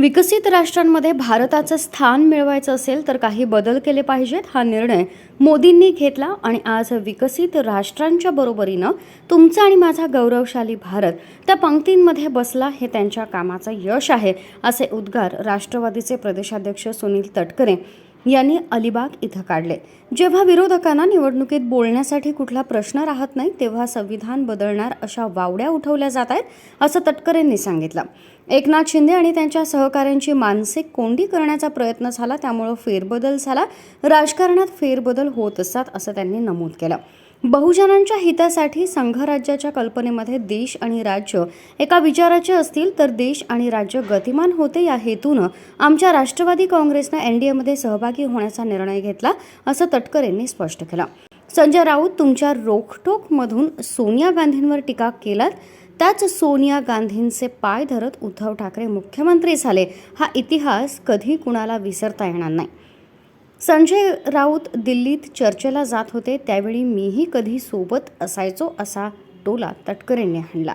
विकसित राष्ट्रांमध्ये भारताचं स्थान मिळवायचं असेल तर काही बदल केले पाहिजेत हा निर्णय मोदींनी घेतला आणि आज विकसित राष्ट्रांच्या बरोबरीनं तुमचा आणि माझा गौरवशाली भारत त्या पंक्तींमध्ये बसला हे त्यांच्या कामाचं यश आहे असे उद्गार राष्ट्रवादीचे प्रदेशाध्यक्ष सुनील तटकरे यांनी अलिबाग इथं काढले. जेव्हा विरोधकांना निवडणुकीत बोलण्यासाठी कुठला प्रश्न राहत नाही तेव्हा संविधान बदलणार अशा वावड्या उठवल्या जात आहेत असं तटकरेंनी सांगितलं. एकनाथ शिंदे आणि त्यांच्या सहकाऱ्यांची मानसिक कोंडी करण्याचा प्रयत्न झाला त्यामुळं फेरबदल झाला. राजकारणात फेरबदल होत असतात असं त्यांनी नमूद केलं. बहुजनांच्या हितासाठी संघराज्याच्या कल्पनेमध्ये देश आणि राज्य एका विचाराचे असतील तर देश आणि राज्य गतिमान होते. या हेतूनं आमच्या राष्ट्रवादी काँग्रेसनं एन डी एमध्ये सहभागी होण्याचा निर्णय घेतला असं तटकरेंनी स्पष्ट केलं. संजय राऊत तुमच्या रोखटोकमधून सोनिया गांधींवर टीका केलात. त्याच सोनिया गांधींचे पाय धरत उद्धव ठाकरे मुख्यमंत्री झाले. हा इतिहास कधी कुणाला विसरता येणार नाही. संजय राऊत दिल्लीत चर्चेला जात होते त्यावेळी मीही कधी सोबत असायचो असा टोला तटकरेंनी हाणला.